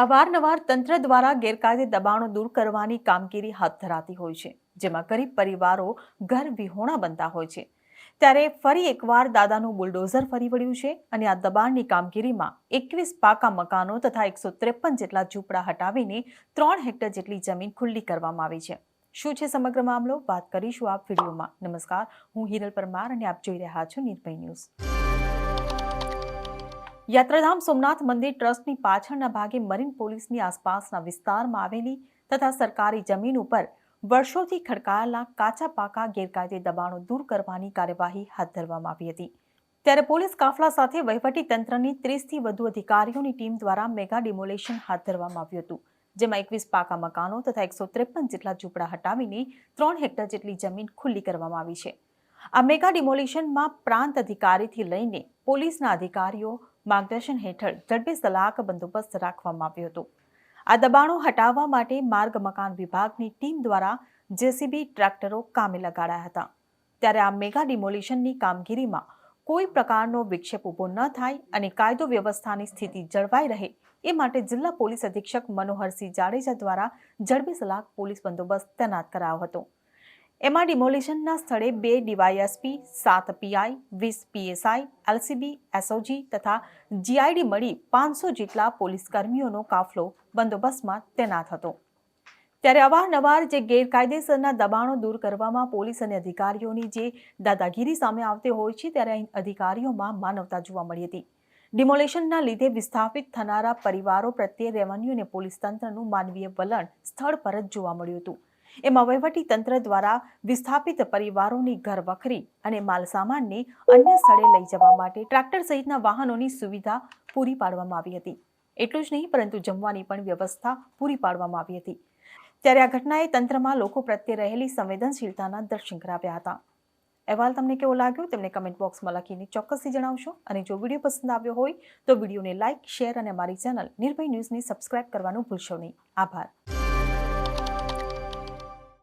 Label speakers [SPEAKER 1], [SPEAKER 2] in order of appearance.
[SPEAKER 1] અવારનવાર તંત્ર દ્વારા ગેરકાયદે દબાણો દૂર કરવાની કામગીરી હાથ ધરાતી હોય છે, જેમાં ગરીબ પરિવારો ઘર વિહોણા બનતા હોય છે. ત્યારે ફરી એકવાર દાદાનું બુલડોઝર ફરી વળ્યું છે અને આ દબાણની કામગીરીમાં એકવીસ પાકા મકાનો તથા એકસો ત્રેપન જેટલા ઝૂંપડા હટાવીને ત્રણ હેક્ટર જેટલી જમીન ખુલ્લી કરવામાં આવી છે. શું છે સમગ્ર મામલો? વાત કરીશું આ વિડીયોમાં. નમસ્કાર. હું હિરલ પરમાર અને આપ જોઈ રહ્યા છો નિર્ભય ન્યૂઝ. યાત્રાધામ સોમનાથ મંદિર ટ્રસ્ટની પાછળના ભાગે મરીન પોલીસની આસપાસના વિસ્તારમાં આવેલી તથા સરકારી જમીન ઉપર વર્ષોથી ખડકાયેલા કાચા પાકા ગેરકાયદે દબાણો દૂર કરવાની કાર્યવાહી હાથ ધરવામાં આવી હતી. ત્યારે પોલીસ કાફલા સાથે વહીવટી તંત્રની ત્રીસથી વધુ અધિકારીઓની ટીમ દ્વારા મેગા ડિમોલેશન હાથ ધરવામાં આવ્યું હતું, જેમાં એકવીસ પાકા મકાનો તથા એકસો ત્રેપન જેટલા ઝૂંપડા હટાવીને ત્રણ હેક્ટર જેટલી જમીન ખુલ્લી કરવામાં આવી છે. આ મેગા ડિમોલિશનમાં પ્રાંત અધિકારીથી લઈને પોલીસના અધિકારીઓ માર્ગદર્શન હેઠળ ઝડપી સલાક બંદોબસ્ત રાખવામાં આવ્યો હતો. આ દબાણો હટાવવા માટે માર્ગ મકાન વિભાગની ટીમ દ્વારા જેસીબી ટ્રેક્ટરો કામે લગાડાયા હતા. ત્યારે આ મેગા ડિમોલિશનની કામગીરીમાં કોઈ પ્રકારનો વિક્ષેપ ઊભો ન થાય અને કાયદો વ્યવસ્થાની સ્થિતિ જળવાઈ રહે એ માટે જિલ્લા પોલીસ અધિક્ષક મનોહરસિંહ જાડેજા દ્વારા ઝડપી સલાક પોલીસ બંદોબસ્ત તૈનાત કરાયો હતો. એમાં ડિમોલિશનના સ્થળે બે ડીવાયએસપી, સાત પીઆઈ, વીસ પીએસઆઈ, એલસીબી, એસઓજી તથા જીઆઈડી મળી પાંચસો જેટલા પોલીસ કર્મીઓનો કાફલો બંદોબસ્તમાં તૈનાત હતો. ત્યારે અવારનવાર જે ગેરકાયદેસરના દબાણો દૂર કરવામાં પોલીસ અને અધિકારીઓની જે દાદાગીરી સામે આવતી હોય છે, ત્યારે અહીં અધિકારીઓમાં માનવતા જોવા મળી હતી. ડિમોલેશનના લીધે વિસ્થાપિત થનારા પરિવારો પ્રત્યે રેવન્યુ અને પોલીસ તંત્રનું માનવીય વલણ સ્થળ પર જ જોવા મળ્યું હતું. એમાં તંત્ર દ્વારા વિસ્થાપિત પરિવારોની ઘર વખરી અને માલસામાનને અન્ય સ્થળે લઈ જવા માટે ટ્રેક્ટર સહિતના વાહનોની સુવિધા પૂરી પાડવામાં આવી હતી. એટલું જ નહીં, પરંતુ જમવાની પણ વ્યવસ્થા પૂરી પાડવામાં આવી હતી. ત્યારે આ ઘટનાએ તંત્રમાં લોકો પ્રત્યે રહેલી સંવેદનશીલતાના દર્શન કરાવ્યા હતા. અહેવાલ તમને કેવો લાગ્યો, તેમને કમેન્ટ બોક્સમાં લખીને ચોક્કસથી જણાવશો. અને જો વીડિયો પસંદ આવ્યો હોય, તો વિડીયોને લાઇક શેર અને અમારી ચેનલ નિર્ભય ન્યૂઝને સબસ્ક્રાઇબ કરવાનું ભૂલશો નહીં. આભાર.